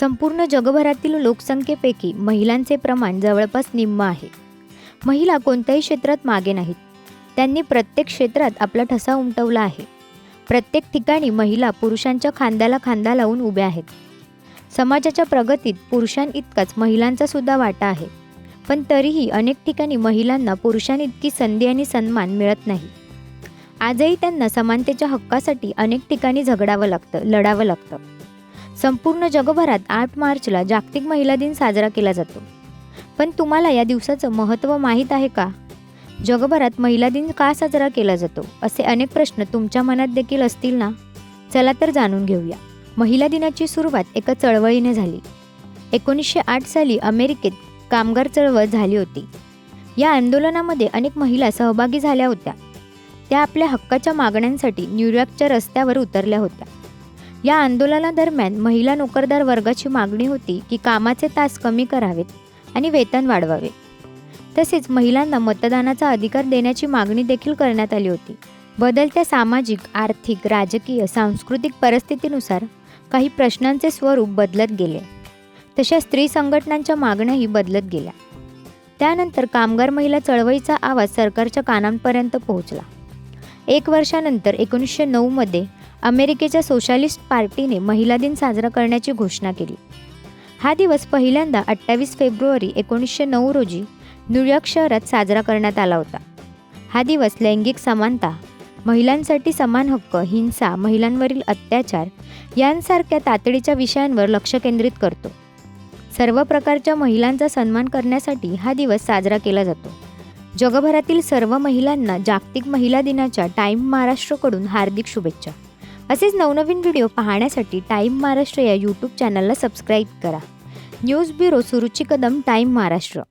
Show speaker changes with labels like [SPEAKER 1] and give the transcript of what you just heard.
[SPEAKER 1] संपूर्ण जगभरातील लोकसंख्येपैकी महिलांचे प्रमाण जवळपास निम्म आहे. महिला कोणत्याही क्षेत्रात मागे नाहीत. त्यांनी प्रत्येक क्षेत्रात आपला ठसा उमटवला आहे. प्रत्येक ठिकाणी महिला पुरुषांच्या खांद्याला खांदा लावून उभ्या आहेत. समाजाच्या प्रगतीत पुरुषांइतकाच महिलांचा सुद्धा वाटा आहे. पण तरीही अनेक ठिकाणी महिलांना पुरुषांइतकी संधी आणि सन्मान मिळत नाही. आजही त्यांना समानतेच्या हक्कासाठी अनेक ठिकाणी झगडावं लागतं लढावं लागतं. संपूर्ण जगभरात आठ मार्चला जागतिक महिला दिन साजरा केला जातो. पण तुम्हाला या दिवसाचं महत्त्व माहीत आहे का? जगभरात महिला दिन का साजरा केला जातो असे अनेक प्रश्न तुमच्या मनात देखील असतील ना? चला तर जाणून घेऊया. महिला दिनाची सुरुवात एका चळवळीने झाली. एकोणीसशे आठ साली अमेरिकेत कामगार चळवळ झाली होती. या आंदोलनामध्ये अनेक महिला सहभागी झाल्या होत्या. त्या आपल्या हक्काच्या मागण्यांसाठी न्यूयॉर्कच्या रस्त्यावर उतरल्या होत्या. या आंदोलनादरम्यान महिला नोकरदार वर्गाची मागणी होती की कामाचे तास कमी करावेत आणि वेतन वाढवावे. तसेच महिलांना मतदानाचा अधिकार देण्याची मागणी देखील करण्यात आली होती. बदलत्या सामाजिक आर्थिक राजकीय सांस्कृतिक परिस्थितीनुसार काही प्रश्नांचे स्वरूप बदलत गेले. तशा स्त्री संघटनांच्या मागण्याही बदलत गेल्या. त्यानंतर कामगार महिला चळवळीचा आवाज सरकारच्या कानांपर्यंत पोहोचला. एक वर्षानंतर एकोणीसशे नऊमध्ये अमेरिकेच्या सोशालिस्ट पार्टीने महिला दिन साजरा करण्याची घोषणा केली. हा दिवस पहिल्यांदा अठ्ठावीस फेब्रुवारी एकोणीसशे नऊ रोजी न्यूयॉर्क शहरात साजरा करण्यात आला होता. हा दिवस लैंगिक समानता महिलांसाठी समान हक्क हिंसा महिलांवरील अत्याचार यांसारख्या तातडीच्या विषयांवर लक्ष केंद्रित करतो. सर्व प्रकारच्या महिलांचा सन्मान करण्यासाठी हा दिवस साजरा केला जातो. जगभरातील सर्व महिलांना जागतिक महिला दिनाच्या टाईम महाराष्ट्रकडून हार्दिक शुभेच्छा. असेच नवनवीन व्हिडिओ पाहण्यासाठी टाईम महाराष्ट्र या यूट्यूब चॅनलला सबस्क्राईब करा. News bureau Suruchi Kadam time Maharashtra.